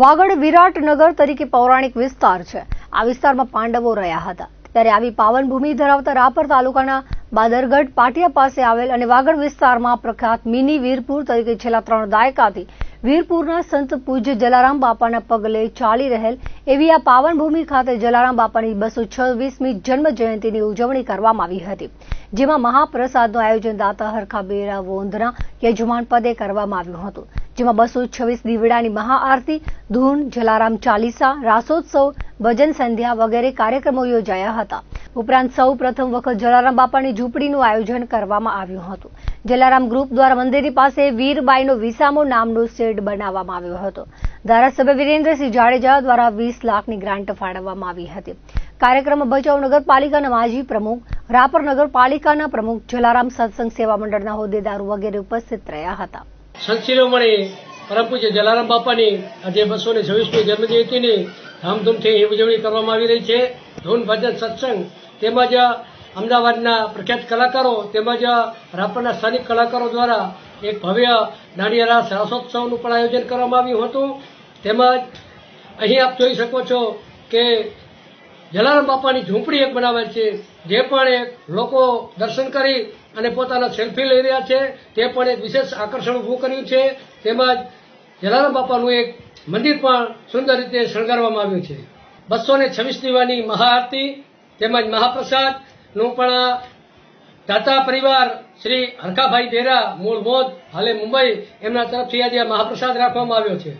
વાગડ વિરાટનગર તરીકે પૌરાણિક વિસ્તાર છે. આ વિસ્તારમાં પાંડવો રહ્યા હતા. ત્યારે આવી પાવન ભૂમિ ધરાવતા રાપર તાલુકાના બાદરગઢ પાટિયા પાસે આવેલ અને વાગડ વિસ્તારમાં પ્રખ્યાત મિની વીરપુર તરીકે છેલ્લા ત્રણ દાયકાથી વીરપુરના સંત પૂજ્ય જલારામ બાપાના પગલે ચાલી રહેલ એવી આ પાવન ભૂમિ ખાતે જલારામ બાપાની બસો છવ્વીસમી જન્મ જયંતિની ઉજવણી કરવામાં આવી હતી, જેમાં મહાપ્રસાદનું આયોજન દાતા હરખા બેરા વોંધના યજમાન પદે કરવામાં આવ્યું હતું, જેમાં બસો છવ્વીસ દીવડાની મહાઆરતી, ધૂન, જલારામ ચાલીસા, રાસોત્સવ, ભજન સંધ્યા વગેરે કાર્યક્રમો યોજાયા હતા. ઉપરાંત સૌ પ્રથમ વખત જલારામ બાપાની ઝૂંપડીનું આયોજન કરવામાં આવ્યું હતું. જલારામ ગ્રુપ દ્વારા મંદિરની પાસે વીરબાઈનો વિસામો નામનો શેડ બનાવવામાં આવ્યો હતો. ધારાસભ્ય વિરેન્દ્રસિંહ જાડેજા દ્વારા વીસ લાખની ગ્રાન્ટ ફાળવવામાં આવી હતી. કાર્યક્રમમાં ભચાઉ નગરપાલિકાના માજી પ્રમુખ, રાપર નગરપાલિકાના પ્રમુખ જલારામ સત્સંગ સેવા મંડળના હોદ્દેદારો વગેરે ઉપસ્થિત રહ્યા હતા. પરમ પૂજ્ય જલારામ બાપાની આજે બસો ને છવ્વીસમી જન્મજયંતિની ધામધૂમથી એ ઉજવણી કરવામાં આવી રહી છે. ધૂન ભજન સત્સંગ, તેમજ અમદાવાદના પ્રખ્યાત કલાકારો, તેમજ રાપરના સ્થાનિક કલાકારો દ્વારા એક ભવ્ય દાંડિયા રાસ રાસોત્સવનું પણ આયોજન કરવામાં આવ્યું હતું. તેમજ, અહીં આપ જોઈ શકો છો કે જલારામ બાપાની ઝૂંપડી એક બનાવેલ છે. જે પણ એક લોકો દર્શન કરી અને પોતાના સેલ્ફી લઈ રહ્યા છે, તે પણ એક વિશેષ આકર્ષણ ઊભું કર્યું છે. તેમજ, જલારામ બાપાનું એક મંદિર પણ સુંદર રીતે શણગારવામાં આવ્યું છે. બસો ને છવ્વીસ દીવાની મહાઆરતી તેમજ મહાપ્રસાદનું પણ આ દાતા પરિવાર શ્રી હરખાભાઈ દેરા મૂળ મોદ, હાલે મુંબઈ, એમના તરફથી આજે મહાપ્રસાદ રાખવામાં આવ્યો છે.